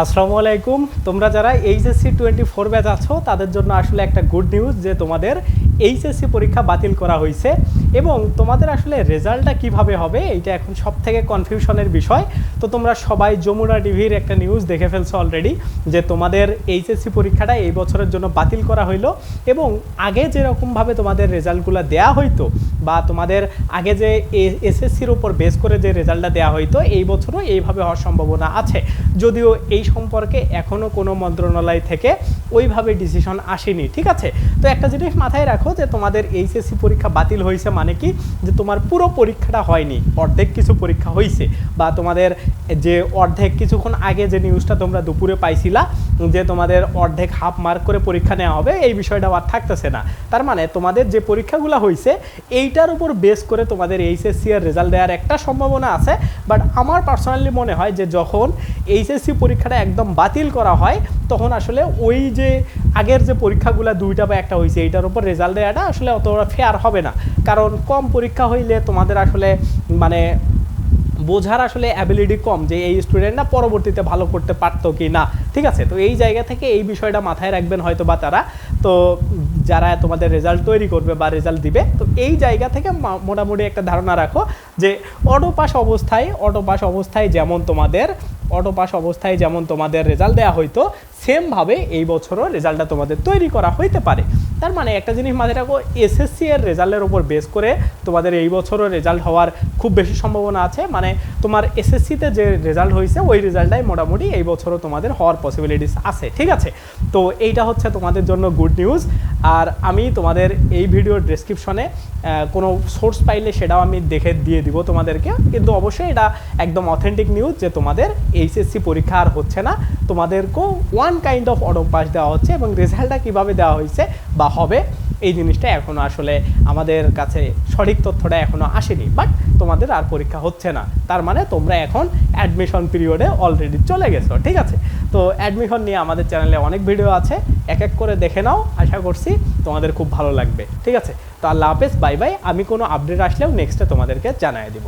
আসসালামু আলাইকুম। তোমরা যারা এইচএসসি টোয়েন্টি ফোর ব্যাচ আছো, তাদের জন্য আসলে একটা গুড নিউজ যে তোমাদের এইচএসসি পরীক্ষা বাতিল করা হয়েছে এবং তোমাদের আসলে রেজাল্টটা কীভাবে হবে এটা এখন সব থেকে কনফিউশনের বিষয়। তো তোমরা সবাই যমুনা টিভির একটা নিউজ দেখে ফেলছো অলরেডি যে তোমাদের এইচএসসি পরীক্ষাটা এই বছরের জন্য বাতিল করা হইল এবং আগে যেরকমভাবে তোমাদের রেজাল্টগুলো দেয়া হইতো বা তোমাদের আগে যে এসএসসির উপর বেস করে যে রেজাল্টটা দেওয়া হইতো, এই বছরও এইভাবে হওয়ার সম্ভাবনা আছে। যদিও এই সম্পর্কে এখনও কোনো মন্ত্রণালয় থেকে ওইভাবে ডিসিশন আসেনি, ঠিক আছে? তো একটা জিনিস মাথায় রাখো যে তোমাদের এইচএসসি পরীক্ষা বাতিল হয়েছে মানে কি? যে তোমার পুরো পরীক্ষাটা হয়নি, অর্ধেক কিছু পরীক্ষা হয়েছে বা তোমাদের যে অর্ধেক কিছুক্ষণ আগে যে নিউজটা তোমরা দুপুরে পাইছিলা, যে তোমাদের অর্ধেক হাফ মার্ক করে পরীক্ষা নেওয়া হবে, এই বিষয়টা আর থাকতেছে না। তার মানে তোমাদের যে পরীক্ষাগুলো হয়েছে এইটার উপর বেস করে তোমাদের এইচএসসি এর রেজাল্ট দেওয়ার একটা সম্ভাবনা আছে বাট আমার পার্সোনালি মনে হয় যে যখন এইচএসসি পরীক্ষাটা একদম বাতিল করা হয়, তখন আসলে ওই যে আগের যে পরীক্ষাগুলো দুইটা বা একটা হয়েছে এইটার উপর রেজাল্ট দেওয়াটা আসলে অতটা ফেয়ার হবে না। কারণ কম পরীক্ষা হইলে তোমাদের আসলে মানে বোঝার আসলে অ্যাবিলিটি কম যে এই স্টুডেন্টরা পরবর্তীতে ভালো করতে পারতো কি না। ঠিক আছে? তো এই জায়গা থেকে এই বিষয়টা মাথায় রাখবেন হয়তো বা তারা। তো যারা তোমাদের রেজাল্ট তৈরি করবে বা রেজাল্ট দিবে, তো এই জায়গা থেকে মোটামুটি একটা ধারণা রাখো যে অটো পাস অবস্থায় অটো পাস অবস্থায় যেমন তোমাদের অটো পাস অবস্থায় যেমন তোমাদের রেজাল্ট দেওয়া হইতো সেমভাবে এই বছরও রেজাল্টটা তোমাদের তৈরি করা হইতে পারে। তার মানে একটা জিনিস মাথায় রাখো এসএসসি এর রেজাল্টের উপর বেস করে তোমাদের এই বছরও রেজাল্ট হওয়ার খুব বেশি সম্ভাবনা আছে। মানে তোমার এসএসসিতে যে রেজাল্ট হয়েছে, ওই রেজাল্টটাই মোটামুটি এই বছরও তোমাদের হওয়ার পসিবিলিটিস আছে, ঠিক আছে? তো এইটা হচ্ছে তোমাদের জন্য গুড নিউজ আর আমি তোমাদের এই ভিডিওর ডেসক্রিপশনে কোনো সোর্স পাইলে সেটাও আমি দেখে দিয়ে দিব তোমাদেরকে। কিন্তু অবশ্যই এটা একদম অথেন্টিক নিউজ যে তোমাদের এইচএসসি পরীক্ষা আর হচ্ছে না। তোমাদেরকেও ওয়ান কাইন্ড অফ পাস দেওয়া হচ্ছে এবং রেজাল্টটা কীভাবে দেওয়া হয়েছে বা হবে, এই জিনিসটা এখনও আসলে আমাদের কাছে সঠিক তথ্যটা এখনও আসেনি। বাট তোমাদের আর পরীক্ষা হচ্ছে না। তার মানে তোমরা এখন অ্যাডমিশন পিরিয়ডে অলরেডি চলে গেছো, ঠিক আছে? তো অ্যাডমিশন নিয়ে আমাদের চ্যানেলে অনেক ভিডিও আছে। এক এক করে দেখে নাও, আশা করছি তোমাদের খুব ভালো লাগবে, ঠিক আছে? তো আল্লাহ হাফেজ বাই বাই আমি কোনো আপডেট আসলেও নেক্সটে তোমাদেরকে জানিয়ে দিব।